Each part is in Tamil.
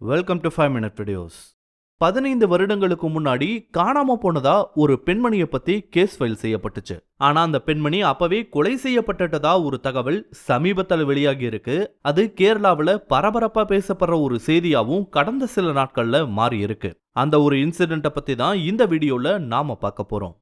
Welcome to five minute videos பதினைந்து வருடங்களுக்கு முன்னாடி காணாம போனதா ஒரு பெண்மணியை பத்தி கேஸ் ஃபைல் செய்யப்பட்டுச்சு. ஆனா அந்த பெண்மணி அப்பவே கொலை செய்யப்பட்டதா ஒரு தகவல் சமீபத்தில் வெளியாகி இருக்கு. அது கேரளாவுல பரபரப்பா பேசப்படுற ஒரு செய்தியாவும் கடந்த சில நாட்கள்ல மாறி இருக்கு. அந்த ஒரு இன்சிடென்ட்டை பத்தி தான் இந்த வீடியோல நாம பார்க்க போறோம்.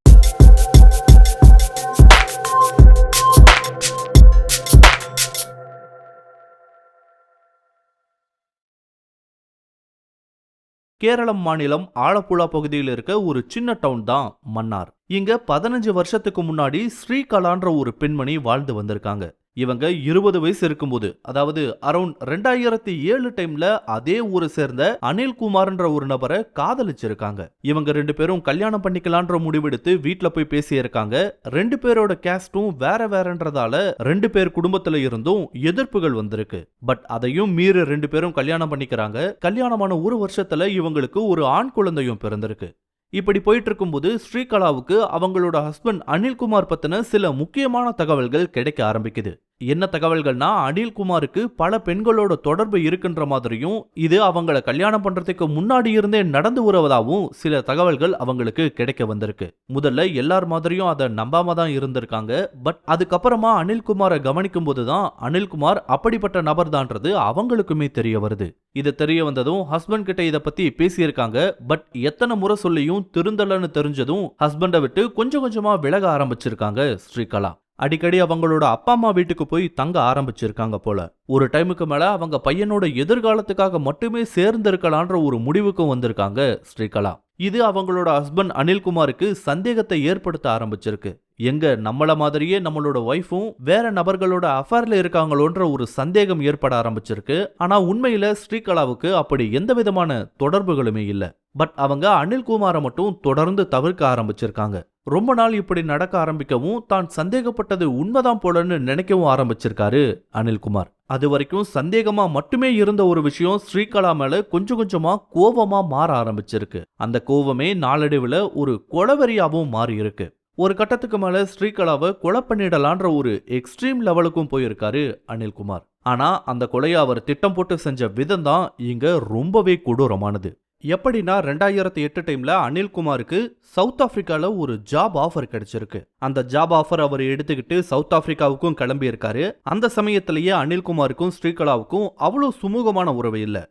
கேரளம் மாநிலம் ஆலப்புழா பகுதியில் இருக்க ஒரு சின்ன டவுன் தான் மன்னார். இங்க பதினஞ்சு வருஷத்துக்கு முன்னாடி ஸ்ரீகலான்ற ஒரு பெண்மணி வாழ்ந்து வந்திருக்காங்க. இவங்க இருபது வயசு இருக்கும்போது அதாவது அரௌண்ட் ரெண்டாயிரத்தி ஏழு டைம்ல அதே ஊரை சேர்ந்த அனில்குமார்ன்ற ஒரு நபரை காதலிச்சிருக்காங்க. இவங்க ரெண்டு பேரும் கல்யாணம் பண்ணிக்கலான்ற முடிவெடுத்து வீட்ல போய் பேசியிருக்காங்க. ரெண்டு பேரோட கேஸ்டும் வேற வேறன்றதால ரெண்டு பேர் குடும்பத்துல இருந்தும் எதிர்ப்புகள் வந்திருக்கு. பட் அதையும் மீறி ரெண்டு பேரும் கல்யாணம் பண்ணிக்கிறாங்க. கல்யாணமான ஒரு வருஷத்துல இவங்களுக்கு ஒரு ஆண் குழந்தையும் பிறந்திருக்கு. இப்படி போயிட்டு இருக்கும்போது ஸ்ரீகலாவுக்கு அவங்களோட ஹஸ்பண்ட் அனில்குமார் பத்தின சில முக்கியமான தகவல்கள் கிடைக்க ஆரம்பிக்குது. என்ன தகவல்கள்னா அனில்குமாருக்கு பல பெண்களோட தொடர்பு இருக்குன்ற மாதிரியும் இது அவங்கள கல்யாணம் பண்றதுக்கு முன்னாடி இருந்தே நடந்து வருவதாகவும் சில தகவல்கள் அவங்களுக்கு கிடைக்க வந்திருக்கு. முதல்ல எல்லார் மாதிரியும் அதை நம்பாம தான் இருந்திருக்காங்க. பட் அதுக்கப்புறமா அனில்குமாரை கவனிக்கும் போதுதான் அனில்குமார் அப்படிப்பட்ட நபர் தான்றது அவங்களுக்குமே தெரிய வருது. இது தெரிய வந்ததும் ஹஸ்பண்ட் கிட்ட இத பத்தி பேசியிருக்காங்க. பட் எத்தனை முறை சொல்லியும் திருந்தலன்னு தெரிஞ்சதும் ஹஸ்பண்டை விட்டு கொஞ்சம் கொஞ்சமா விலக ஆரம்பிச்சிருக்காங்க ஸ்ரீகலா. அடிக்கடி அவங்களோட அப்பா அம்மா வீட்டுக்கு போய் தங்க ஆரம்பிச்சிருக்காங்க போல. ஒரு டைமுக்கு மேல அவங்க பையனோட எதிர்காலத்துக்காக மட்டுமே சேர்ந்திருக்கலான்ற ஒரு முடிவுக்கும் வந்திருக்காங்க ஸ்ரீகலா. இது அவங்களோட ஹஸ்பண்ட் அனில்குமாருக்கு சந்தேகத்தை ஏற்படுத்த ஆரம்பிச்சிருக்கு. எங்க நம்மள மாதிரியே நம்மளோட ஒய்ஃபும் வேற நபர்களோட அஃபேர்ல இருக்காங்களோன்ற ஒரு சந்தேகம் ஏற்பட ஆரம்பிச்சிருக்கு. ஆனா உண்மையில ஸ்ரீகலாவுக்கு அப்படி எந்த விதமான தொடர்புகளுமே இல்ல. பட் அவங்க அனில்குமாரை மட்டும் தொடர்ந்து தவிர்க்க ஆரம்பிச்சிருக்காங்க. ரொம்ப நாள் இப்படி நடக்க ஆரம்பிக்கவும் தான் சந்தேகப்பட்டது உண்மைதான் போலன்னு நினைக்கவும் ஆரம்பிச்சிருக்காரு அனில்குமார் அது வரைக்கும் சந்தேகமா மட்டுமே இருந்த ஒரு விஷயம் ஸ்ரீகலா மேல கொஞ்சம் கொஞ்சமா கோவமா மாற ஆரம்பிச்சிருக்கு. அந்த கோவமே நாளடைவுல ஒரு கொலவெறியாவும் மாறி இருக்கு ஒரு கட்டத்துக்கு மேல ஸ்ரீகலாவை கொலை பண்ணிடலான்ற ஒரு எக்ஸ்ட்ரீம் லெவலுக்கும் போயிருக்காரு அனில்குமார் ஆனா அந்த கொலையை அவர் திட்டம் போட்டு செஞ்ச விதம் தான் இங்க ரொம்பவே கொடூரமானது. எப்படின்னா ரெண்டாயிரத்தி எட்டு டைம்ல அனில்குமாருக்கு சவுத் ஆப்பிரிக்கால ஒரு ஜாப் ஆஃபர் கிடைச்சிருக்கு. அந்த ஜாப் ஆஃபர் அவர் எடுத்துக்கிட்டு சவுத் ஆப்பிரிக்காவுக்கும் கிளம்பி இருக்காரு அந்த சமயத்திலேயே அனில்குமாருக்கும் ஸ்ரீகலாவுக்கும் அவ்வளோ சுமூகமான உறவு இல்லை.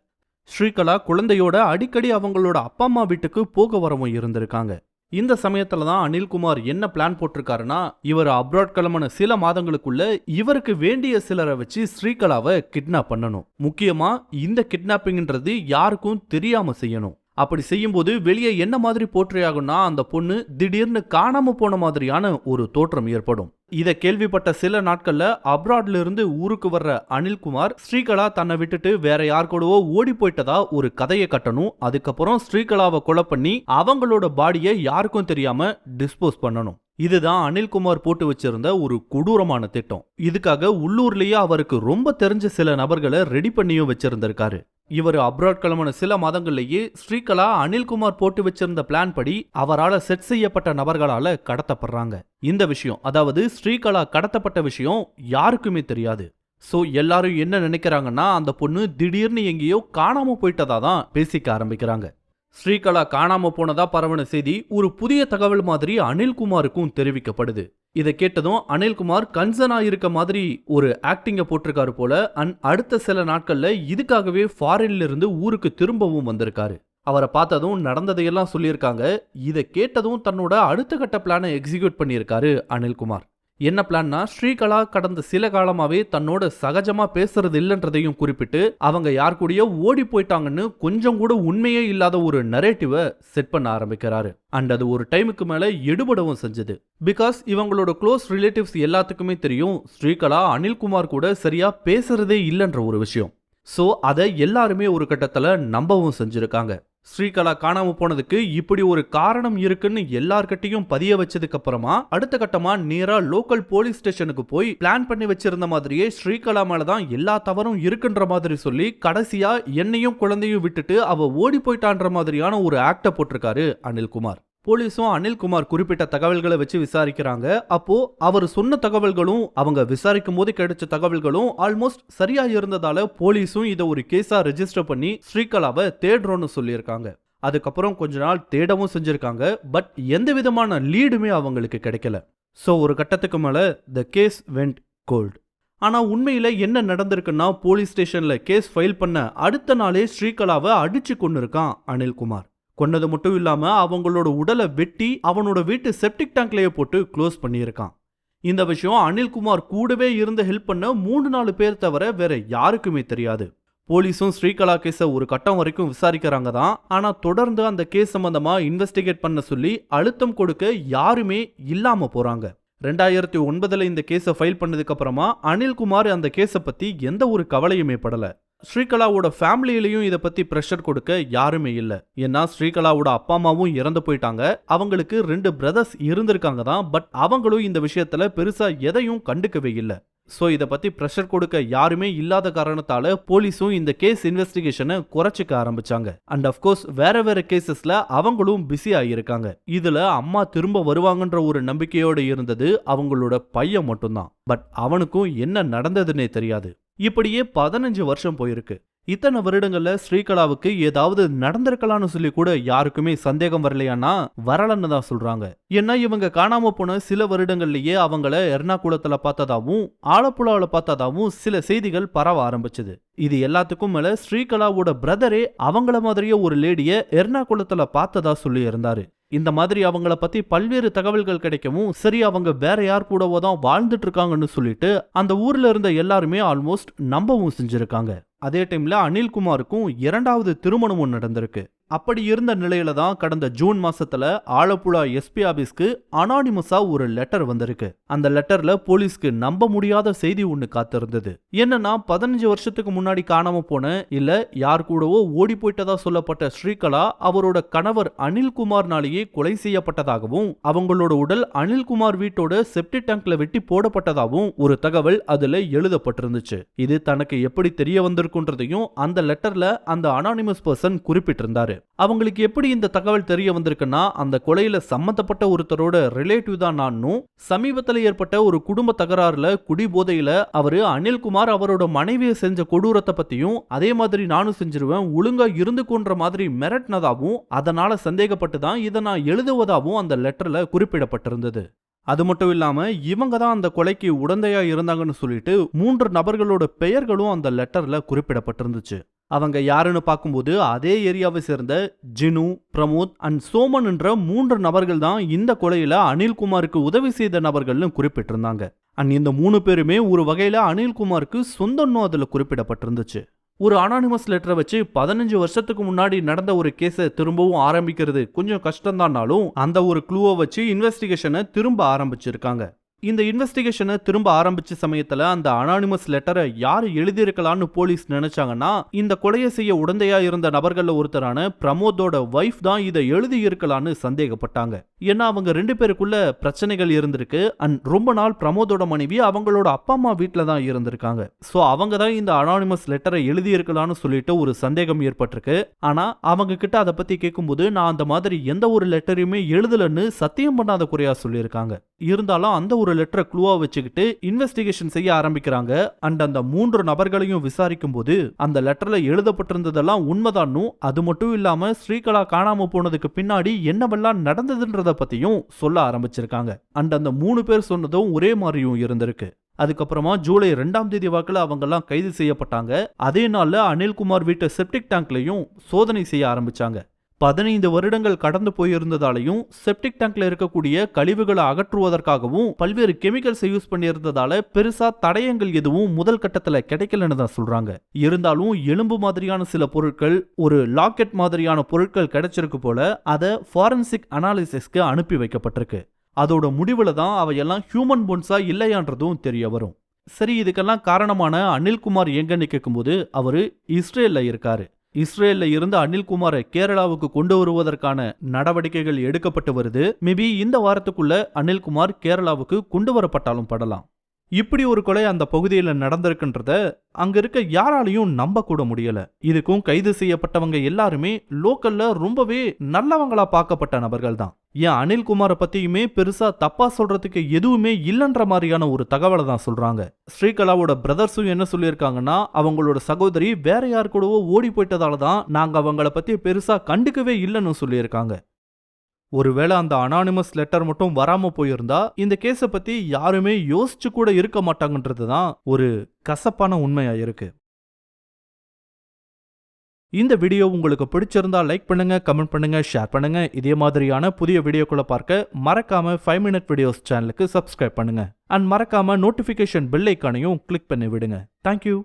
ஸ்ரீகலா குழந்தையோட அடிக்கடி அவங்களோட அப்பா அம்மா வீட்டுக்கு போக வரவும் இருந்திருக்காங்க. இந்த சமயத்துல தான் அனில்குமார் என்ன பிளான் போட்டிருக்காருன்னா இவர் அப்ராட் கிளம்பின சில மாதங்களுக்குள்ள இவருக்கு வேண்டிய சிலரை வச்சு ஸ்ரீகலாவை கிட்னாப் பண்ணணும். முக்கியமா இந்த கிட்னாப்பிங்ன்றது யாருக்கும் தெரியாம செய்யணும். அப்படி செய்யும்போது வெளியே என்ன மாதிரி போற்றியாகும்னா அந்த பொண்ணு திடீர்னு காணாம போன மாதிரியான ஒரு தோற்றம் ஏற்படும். இதை கேள்விப்பட்ட சில நாட்கள்ல அப்ராட்ல இருந்து ஊருக்கு வர்ற அனில்குமார் ஸ்ரீகலா தன்னை விட்டுட்டு வேற யார் கூடவோ ஓடி போயிட்டதா ஒரு கதையை கட்டணும். அதுக்கப்புறம் ஸ்ரீகலாவை கொலை பண்ணி அவங்களோட பாடியை யாருக்கும் தெரியாம டிஸ்போஸ் பண்ணணும். இதுதான் அனில்குமார் போட்டு வச்சிருந்த ஒரு கொடூரமான திட்டம். இதுக்காக உள்ளூர்லயே அவருக்கு ரொம்ப தெரிஞ்ச சில நபர்களை ரெடி பண்ணியும் வச்சிருந்திருக்காரு. இவர் அப்ராட் கிளம்பின சில மாதங்கள்லயே ஸ்ரீகலா அனில்குமார் போட்டு வச்சிருந்த பிளான் படி அவரால் செட் செய்யப்பட்ட நபர்களால கடத்தப்படுறாங்க. இந்த விஷயம் அதாவது ஸ்ரீகலா கடத்தப்பட்ட விஷயம் யாருக்குமே தெரியாது. சோ எல்லாரும் என்ன நினைக்கிறாங்கன்னா அந்த பொண்ணு திடீர்னு எங்கேயோ காணாம போயிட்டதா தான் பேசிக்க ஆரம்பிக்கிறாங்க. ஸ்ரீகலா காணாம போனதா பரவன செய்தி ஒரு புதிய தகவல் மாதிரி அனில்குமாருக்கும் தெரிவிக்கப்படுது. இதை கேட்டதும் அனில்குமார் கன்சனா இருக்க மாதிரி ஒரு ஆக்டிங்க போட்டிருக்காரு போல அண்ட் அடுத்த சில நாட்கள்ல இதுக்காகவே ஃபாரின்ல இருந்து ஊருக்கு திரும்பவும் வந்திருக்காரு. அவரை பார்த்ததும் நடந்ததையெல்லாம் சொல்லியிருக்காங்க. இதை கேட்டதும் தன்னோட அடுத்த கட்ட பிளானை எக்ஸிக்யூட் பண்ணியிருக்காரு அனில்குமார். என்ன பிளான்னா ஸ்ரீகலா கடந்த சில காலமாவே தன்னோட சகஜமா பேசுறது இல்லைன்றதையும் குறிப்பிட்டு அவங்க யார் கூடயோ ஓடி போயிட்டாங்கன்னு கொஞ்சம் கூட உண்மையே இல்லாத ஒரு நரேட்டிவை செட் பண்ண ஆரம்பிக்கிறாரு. அண்ட் அது ஒரு டைமுக்கு மேல எடுபடவும் செஞ்சது. பிகாஸ் இவங்களோட க்ளோஸ் ரிலேட்டிவ்ஸ் எல்லாத்துக்குமே தெரியும் ஸ்ரீகலா அனில்குமார் கூட சரியா பேசுறதே இல்லைன்ற ஒரு விஷயம். ஸோ அதை எல்லாருமே ஒரு கட்டத்தில் நம்பவும் செஞ்சுருக்காங்க. ஸ்ரீகலா காணாம போனதுக்கு இப்படி ஒரு காரணம் இருக்குன்னு எல்லார்கிட்டையும் பதிய வச்சதுக்கு அப்புறமா அடுத்த கட்டமா நேரா லோக்கல் போலீஸ் ஸ்டேஷனுக்கு போய் பிளான் பண்ணி வச்சிருந்த மாதிரியே ஸ்ரீகலா மேலதான் எல்லா தவறும் இருக்குன்ற மாதிரி சொல்லி கடைசியா என்னையும் குழந்தையும் விட்டுட்டு அவ ஓடி போயிட்டான்ற மாதிரியான ஒரு ஆக்ட போட்டிருக்காரு அனில்குமார். போலீஸும் அனில்குமார் குறிப்பிட்ட தகவல்களை வச்சு விசாரிக்கிறாங்க. அப்போ அவர் சொன்ன தகவல்களும் அவங்க விசாரிக்கும் போது கிடைச்ச தகவல்களும் ஆல்மோஸ்ட் சரியா இருந்ததால போலீஸும் இதை ஒரு கேஸா ரெஜிஸ்டர் பண்ணி ஸ்ரீகலாவை தேடுறோம்னு சொல்லியிருக்காங்க. அதுக்கப்புறம் கொஞ்ச நாள் தேடவும் செஞ்சிருக்காங்க. பட் எந்த விதமான லீடுமே அவங்களுக்கு கிடைக்கல. ஸோ ஒரு கட்டத்துக்கு மேல த கேஸ் வெண்ட் கோல்டு ஆனா உண்மையில என்ன நடந்திருக்குன்னா போலீஸ் ஸ்டேஷன்ல கேஸ் ஃபைல் பண்ண அடுத்த நாளே ஸ்ரீகலாவை அடிச்சு கொண்டு இருக்கான் அனில்குமார். கொன்னது மட்டும் இல்லாம அவங்களோட உடலை வெட்டி அவனோட வீட்டு செப்டிக் டேங்க்லயே போட்டு க்ளோஸ் பண்ணியிருக்கான். இந்த விஷயம் அனில்குமார் கூடவே இருந்து ஹெல்ப் பண்ண மூணு நாலு பேர் தவிர வேற யாருக்குமே தெரியாது. போலீஸும் ஸ்ரீகலா கேஸை ஒரு கட்டம் வரைக்கும் விசாரிக்கிறாங்க தான். ஆனால் தொடர்ந்து அந்த கேஸ் சம்மந்தமாக இன்வெஸ்டிகேட் பண்ண சொல்லி அழுத்தம் கொடுக்க யாருமே இல்லாமல் போகிறாங்க ரெண்டாயிரத்தி ஒன்பதுல இந்த கேஸை ஃபைல் பண்ணதுக்கப்புறமா அனில்குமார் அந்த கேஸை பற்றி எந்த ஒரு கவலையுமே படல. ஸ்ரீகலாவோட ஃபேமிலியிலையும் இதை பத்தி ப்ரெஷர் கொடுக்க யாருமே இல்ல. ஏன்னா ஸ்ரீகலாவோட அப்பா அம்மாவும் இறந்து போயிட்டாங்க. அவங்களுக்கு ரெண்டு பிரதர்ஸ் இருந்திருக்காங்க தான். பட் அவங்களும் இந்த விஷயத்துல பெருசா எதையும் கண்டுக்கவே இல்ல. ஸோ இதை பத்தி ப்ரெஷர் கொடுக்க யாருமே இல்லாத காரணத்தால போலீஸும் இந்த கேஸ் இன்வெஸ்டிகேஷனை குறைச்சிக்க ஆரம்பிச்சாங்க. அண்ட் அஃப்கோர்ஸ் வேற வேற கேசஸ்ல அவங்களும் பிஸி ஆகியிருக்காங்க இதுல அம்மா திரும்ப வருவாங்கன்ற ஒரு நம்பிக்கையோட இருந்தது அவங்களோட பையன் மட்டும்தான். பட் அவனுக்கும் என்ன நடந்ததுன்னே தெரியாது. இப்படியே பதினஞ்சு வருஷம் போயிருக்கு. இத்தனை வருடங்கள்ல ஸ்ரீகலாவுக்கு ஏதாவது நடந்திருக்கலாம்னு சொல்லி கூட யாருக்குமே சந்தேகம் வரலையானா வரலன்னு தான் சொல்றாங்க. ஏன்னா இவங்க காணாம போன சில வருடங்கள்லயே அவங்கள எர்ணாகுளத்துல பார்த்ததாவும் ஆலப்புழாவில் பார்த்ததாவும் சில செய்திகள் பரவ ஆரம்பிச்சது. இது எல்லாத்துக்கும் மேல ஸ்ரீகலாவோட பிரதரே அவங்கள மாதிரியே ஒரு லேடிய எர்ணாகுளத்துல பார்த்ததா சொல்லி இருந்தாரு இந்த மாதிரி அவங்கள பத்தி பல்வேறு தகவல்கள் கிடைக்கவும் சரி அவங்க வேற யார் கூடவோ தான் வாழ்ந்துட்டு இருக்காங்கன்னு சொல்லிட்டு அந்த ஊர்ல இருந்த எல்லாருமே ஆல்மோஸ்ட் நம்பவும் செஞ்சிருக்காங்க. அதே டைம்ல அனில்குமாருக்கும் இரண்டாவது திருமணமும் நடந்திருக்கு. அப்படி இருந்த நிலையில தான் கடந்த ஜூன் மாசத்துல ஆலப்புழா எஸ்பி ஆபீஸ்க்கு அனானிமஸா ஒரு லெட்டர் வந்திருக்கு. அந்த லெட்டர்ல போலீஸ்க்கு நம்ப முடியாத செய்தி ஒண்ணு காத்திருந்தது. என்னன்னா பதினஞ்சு வருஷத்துக்கு முன்னாடி காணாம போன இல்ல யார் கூடவோ ஓடி போயிட்டதா சொல்லப்பட்ட ஸ்ரீகலா அவரோட கணவர் அனில்குமார்னாலேயே கொலை செய்யப்பட்டதாகவும் அவங்களோட உடல் அனில்குமார் வீட்டோட செப்டி டேங்க்ல வெட்டி போடப்பட்டதாகவும் ஒரு தகவல் அதுல எழுதப்பட்டிருந்துச்சு. இது தனக்கு எப்படி தெரிய வந்திருக்குன்றதையும் அந்த லெட்டர்ல அந்த அனானிமஸ் பர்சன் குறிப்பிட்டிருந்தாரு. அவங்களுக்கு எப்படி இந்த தகவல் தெரிய வந்திருக்குன்னா அந்த கொலையில சம்பந்தப்பட்ட ஒருத்தரோட ரிலேட்டிவ் தான் நானும். சமீபத்துல ஏற்பட்ட ஒரு குடும்ப தகராறுல குடி போதையில அவரு அனில்குமார் அவரோட மனைவியை செஞ்ச கொடூரத்தை பத்தியும் அதே மாதிரி நானும் செஞ்சிருவேன் ஒழுங்கா இருந்துக்குன்ற மாதிரி மிரட்டினதாகவும் அதனால சந்தேகப்பட்டு தான் இதை நான் எழுதுவதாவும் அந்த லெட்டர்ல குறிப்பிடப்பட்டிருந்தது. அது மட்டும் இல்லாமல் இவங்க தான் அந்த கொலைக்கு உடந்தையா இருந்தாங்கன்னு சொல்லிட்டு மூன்று நபர்களோட பெயர்களும் அந்த லெட்டர்ல குறிப்பிடப்பட்டிருந்துச்சு. அவங்க யாருன்னு பார்க்கும்போது அதே ஏரியாவை சேர்ந்த ஜினு பிரமோத் அண்ட் சோமன் என்ற மூன்று நபர்கள் தான் இந்த கொலையில அனில்குமாருக்கு உதவி செய்த நபர்கள்னு குறிப்பிட்டிருந்தாங்க. அண்ட் இந்த மூணு பேருமே ஒரு வகையில அனில்குமாருக்கு சொந்தம்னு அதில் குறிப்பிடப்பட்டிருந்துச்சு. ஒரு அனானிமஸ் லெட்டரை வச்சு பதினஞ்சு வருஷத்துக்கு முன்னாடி நடந்த ஒரு கேஸை திரும்பவும் ஆரம்பிக்கிறது கொஞ்சம் கஷ்டம்தான்னாலும் அந்த ஒரு க்ளூவை வச்சு இன்வெஸ்டிகேஷனை திரும்ப ஆரம்பிச்சிருக்காங்க. இந்த இன்வெஸ்டிகேஷனை திரும்ப ஆரம்பிச்ச சமயத்துல அந்த அனானிமஸ் லெட்டரை யார் எழுதியிருக்கலாம்னு போலீஸ் நினைச்சாங்கன்னா இந்த கொலையை செய்ய உடந்தையா இருந்த நபர்கள்ல ஒருத்தரான பிரமோதோட வைஃப் தான் இதை எழுதி இருக்கலாம்னு சந்தேகப்பட்டாங்க. ஏன்னா அவங்க ரெண்டு பேருக்குள்ள பிரச்சனைகள் இருந்திருக்கு. அண்ட் ரொம்ப நாள் பிரமோதோட மனைவி அவங்களோட அப்பா அம்மா வீட்டில தான் இருந்திருக்காங்க. ஸோ அவங்க தான் இந்த அனானிமஸ் லெட்டரை எழுதி இருக்கலாம்னு சொல்லிட்டு ஒரு சந்தேகம் ஏற்பட்டிருக்கு. ஆனா அவங்க கிட்ட அதை பத்தி கேட்கும்போது நான் அந்த மாதிரி எந்த ஒரு லெட்டரையுமே எழுதலன்னு சத்தியம் பண்ணாத குறையா சொல்லியிருக்காங்க. இருந்தாலும் அந்த ஒரு லெட்டரை க்ளூவாக வச்சுக்கிட்டு இன்வெஸ்டிகேஷன் செய்ய ஆரம்பிக்கிறாங்க. அண்ட் அந்த மூன்று நபர்களையும் விசாரிக்கும் போது அந்த லெட்டரில் எழுதப்பட்டிருந்ததெல்லாம் உண்மைதானும் அது மட்டும் இல்லாமல் ஸ்ரீகலா காணாம போனதுக்கு பின்னாடி என்னவெல்லாம் நடந்ததுன்றத பற்றியும் சொல்ல ஆரம்பிச்சிருக்காங்க. அண்ட் அந்த மூணு பேர் சொன்னதும் ஒரே மாதிரியும் இருந்திருக்கு. அதுக்கப்புறமா ஜூலை ரெண்டாம் தேதி வாக்கில் அவங்கெல்லாம் கைது செய்யப்பட்டாங்க. அதே நாளில் அனில்குமார் வீட்டு செப்டிக் டேங்க்லையும் சோதனை செய்ய ஆரம்பிச்சாங்க. பதினைந்து வருடங்கள் கடந்து போயிருந்ததாலையும் செப்டிக் டேங்க்ல இருக்கக்கூடிய கழிவுகளை அகற்றுவதற்காகவும் பல்வேறு கெமிக்கல்ஸ் யூஸ் பண்ணியிருந்ததால பெருசா தடயங்கள் எதுவும் முதல் கட்டத்துல கிடைக்கலன்னு தான் சொல்றாங்க. இருந்தாலும் எலும்பு மாதிரியான சில பொருட்கள் ஒரு லாக்கெட் மாதிரியான பொருட்கள் கிடைச்சிருக்கு போல அதை ஃபாரன்சிக் அனாலிசிஸ்க்கு அனுப்பி வைக்கப்பட்டிருக்கு. அதோட முடிவுல தான் அவையெல்லாம் ஹியூமன் போன்ஸா இல்லையான்றதும் தெரிய வரும். சரி இதுக்கெல்லாம் காரணமான அனில்குமார் எங்கன்னு கேட்கும்போது அவரு இஸ்ரேல்ல இருக்காரு. இஸ்ரேல்ல இருந்து அனில்குமாரை கேரளாவுக்கு கொண்டு வருவதற்கான நடவடிக்கைகள் எடுக்கப்பட்டு வருது. மேபி இந்த வாரத்துக்குள்ள அனில்குமார் கேரளாவுக்கு கொண்டு வரப்பட்டாலும் படலாம். இப்படி ஒரு கொலை அந்த பகுதியில் நடந்திருக்குன்றத அங்க இருக்க யாராலையும் நம்ப கூட முடியல. இதுக்கும் கைது செய்யப்பட்டவங்க எல்லாருமே லோக்கல்ல ரொம்பவே நல்லவங்களா பார்க்கப்பட்ட நபர்கள் தான். ஏன் அனில்குமாரை பத்தியுமே பெருசா தப்பா சொல்றதுக்கு எதுவுமே இல்லைன்ற மாதிரியான ஒரு தகவலை தான் சொல்றாங்க. ஸ்ரீகலாவோட பிரதர்ஸும் என்ன சொல்லியிருக்காங்கன்னா அவங்களோட சகோதரி வேற யார் கூடவோ ஓடி போயிட்டதால தான் நாங்க அவங்கள பத்தி பெருசா கண்டுக்கவே இல்லைன்னு சொல்லியிருக்காங்க. ஒருவேளை அந்த அனானிமஸ் லெட்டர் மட்டும் வராம போயிருந்தா இந்த கேஸை பத்தி யாருமே யோசிச்சு கூட இருக்க மாட்டாங்கன்றது தான் ஒரு கசப்பான உண்மையா இருக்கு. இந்த வீடியோ உங்களுக்கு பிடிச்சிருந்தா லைக் பண்ணுங்க கமெண்ட் பண்ணுங்க ஷேர் பண்ணுங்க. இதே மாதிரியான புதிய வீடியோக்களை பார்க்க மறக்காம ஃபைவ் மினிட் வீடியோஸ் சேனலுக்கு சப்ஸ்கிரைப் பண்ணுங்க. அண்ட் மறக்காம நோட்டிபிகேஷன் பெல் ஐக்கானையும் கிளிக் பண்ணி விடுங்க. Thank you